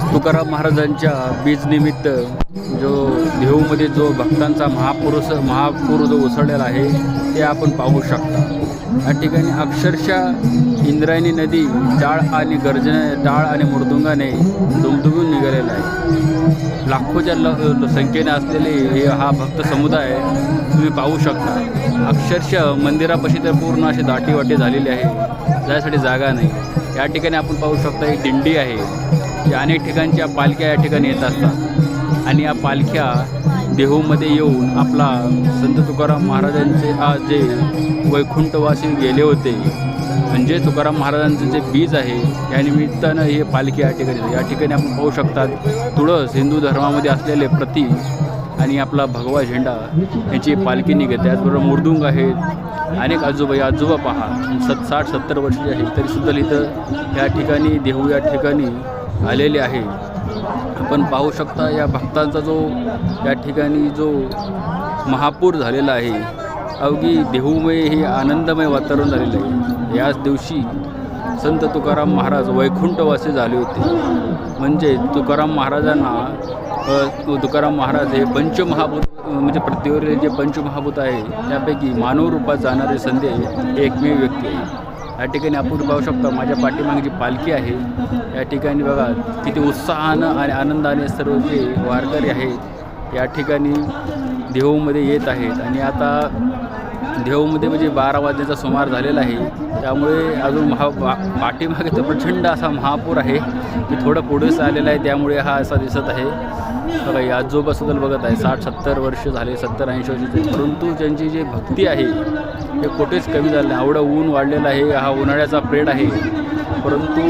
तुकाराम महाराजांच्या बीजनिमित्त जो देहूमध्ये जो भक्तांचा महापुरुष महापूर जो उसळलेला आहे ते आपण पाहू शकता. या ठिकाणी अक्षरशः इंद्रायणी नदी टाळ आणि गर्जने टाळ आणि मृदुंगाने दुमदुमून निघालेला आहे. लाखोच्या ल संख्येने असलेले हे हा भक्त समुदाय तुम्ही पाहू शकता. अक्षरशः मंदिरापाशी तर पूर्ण असे दाटीवाटी झालेली आहे. त्यासाठी जागा नाही. या ठिकाणी आपण पाहू शकता एक दिंडी आहे. की अनेक ठिकाणच्या पालख्या या ठिकाणी येत असतात. आणि या पालख्या देहूमध्ये येऊन आपला संत तुकाराम महाराजांचे आज जे वैकुंठवासी गेले होते म्हणजे तुकाराम महाराजांचं जे बीज आहे या निमित्तानं हे पालखी या ठिकाणी या ठिकाणी आपण पाहू शकतात. तुळस हिंदू धर्मामध्ये असलेले प्रतीक आणि आपला भगवा झेंडा यांची पालखी निघते त्याचबरोबर मुर्दुंग आहेत. अनेक आजोबा या आजोबा पहा सत साठ सत्तर वर्षाचे आहेत तरीसुद्धा इथं या ठिकाणी देहू या ठिकाणी आलेले आहे. आपण पाहू शकता या भक्तांचा जो या ठिकाणी जो महापूर झालेला आहे अवघी देहूमय हे आनंदमय वातावरण झालेलं आहे. याच दिवशी संत तुकाराम महाराज वैकुंठवासी झाले होते. म्हणजे तुकाराम महाराजांना तुकाराम महाराज हे पंचमहाभूत म्हणजे पृथ्वीवरील जे पंचमहाभूत आहे त्यापैकी मानव रूपात जाणारे संधी एकमेव व्यक्ती आहे. या ठिकाणी आपण पाहू शकता. माझ्या पाठीमागे जी पालखी आहे या ठिकाणी बघा किती उत्साहानं आणि आनंदाने सर्व जे वारकरी आहेत या ठिकाणी देहूमध्ये येत आहेत. आणि आता देहूमध्ये म्हणजे बारा वाजण्याचा सुमार झालेला आहे. त्यामुळे अजून महा पाठीमागे तर प्रचंड असा महापूर आहे की थोडं पुढेच आलेला आहे. त्यामुळे हा असा दिसत आहे. बघा या आजोबासुद्धा बघत आहे साठ सत्तर वर्ष झाले सत्तर ऐंशी वर्ष परंतु त्यांची जी भक्ती आहे हे कुठेच कमी झालं आहे एवढं ऊन वाढलेलं आहे हा उन्हाळ्याचा प्रेड आहे. परंतु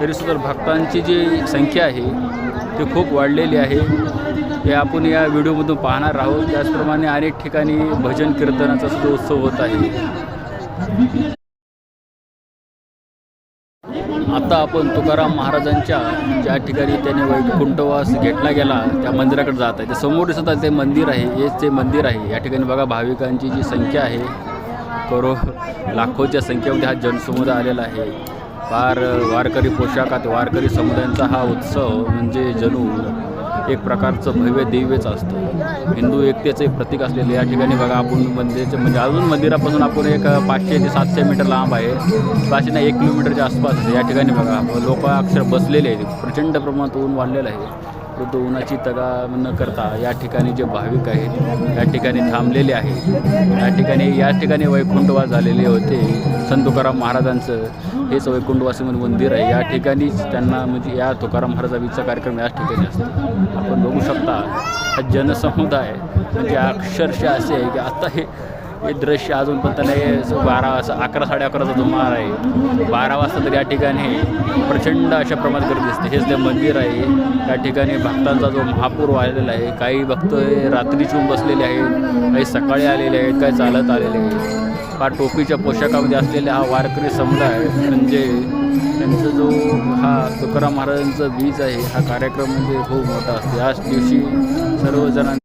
तरीसुद्धा भक्तांची जी संख्या आहे ती खूप वाढलेली आहे. हे आपण या व्हिडिओमधून पाहणार आहोत. त्याचप्रमाणे अनेक ठिकाणी भजन कीर्तनाचा सुद्धा उत्सव होत आहे. आता आपण तुकाराम महाराजांच्या ज्या ठिकाणी त्याने वैकुंठवास घेतला गेला त्या मंदिराकडे जात आहे. त्या समोर दिसत आहे ते मंदिर आहे हेच ते मंदिर आहे या ठिकाणी बघा भाविकांची जी संख्या आहे करो लाखोच्या संख्येमध्ये हा जनसमुदाय आलेला आहे. फार वारकरी पोशाखात वारकरी समुदायांचा हा उत्सव म्हणजे जणू एक प्रकारचं भव्य दिव्यच असतं. हिंदू एकतेचं एक प्रतीक असलेलं या ठिकाणी बघा आपण मंदिराचे म्हणजे अजून मंदिरापासून आपण एक पाचशे ते सातशे मीटर लांब आहे. पाचशे नाही एक किलोमीटरच्या आसपास या ठिकाणी बघा लोक अक्षर बसलेले आहेत. प्रचंड प्रमाणात ऊन वाढलेलं आहे. परंतु उन्हाची तगा न करता या ठिकाणी जे भाविक आहेत या ठिकाणी थांबलेले आहेत या ठिकाणी या ठिकाणी वैकुंठवास झालेले होते. संत तुकाराम महाराजांचं हेच वैकुंठवासी म्हणून मंदिर आहे. या ठिकाणीच त्यांना म्हणजे या तुकाराम महाराजाचा कार्यक्रम याच ठिकाणी असतो. आपण बघू शकता हा जनसमुदाय म्हणजे अक्षरशः असे आहे की आता हे हे दृश्य अजून पण नाही बारा वाजता अकरा साडे अकराचा सुमार आहे बारा वाजता तर या ठिकाणी प्रचंड अशा प्रमाणात गर्दी दिसते. हेच ते मंदिर आहे. या ठिकाणी भक्तांचा जो महापूर वाढलेला आहे काही भक्त हे रात्रीच बसलेले आहेत काही सकाळी आलेले आहेत काही चालत आलेले आहेत. फार टोपीच्या पोशाखामध्ये असलेला हा वारकरी समुदाय म्हणजे त्यांचा जो हा तुकाराम महाराजांचा बीज आहे हा कार्यक्रम म्हणजे खूप मोठा असतो. याच दिवशी सर्वजणांनी